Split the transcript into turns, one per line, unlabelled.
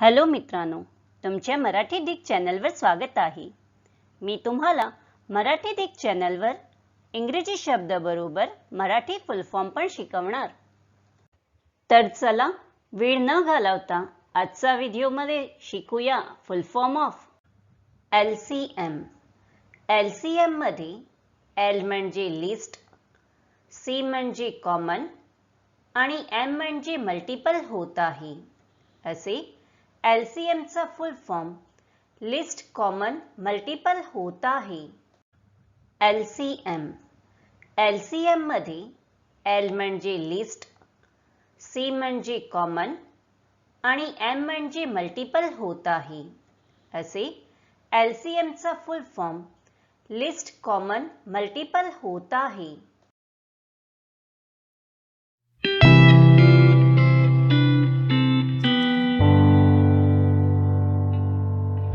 Hello मित्रांनो तुमच्या Marathi Dick चॅनलवर स्वागत आहे. मी तुम्हाला मराठी डिक चॅनलवर इंग्रजी शब्दाबरोबर मराठी फुल फॉर्म पण शिकवणार. तर चला वेळ न घालवता आजचा व्हिडिओमध्ये शिकूया full form of L C M L C एममध्ये एल म्हणजे लिस्ट सी म्हणजे कॉमन आणि एम म्हणजे मल्टिपल होत आहे. असे L C एमचा full form list common multiple होता है. एल सी एम एल म्हणजे लिस्ट सी म्हणजे कॉमन आणि एम म्हणजे मल्टिपल होत आहे असे L C full form list common multiple होता आहे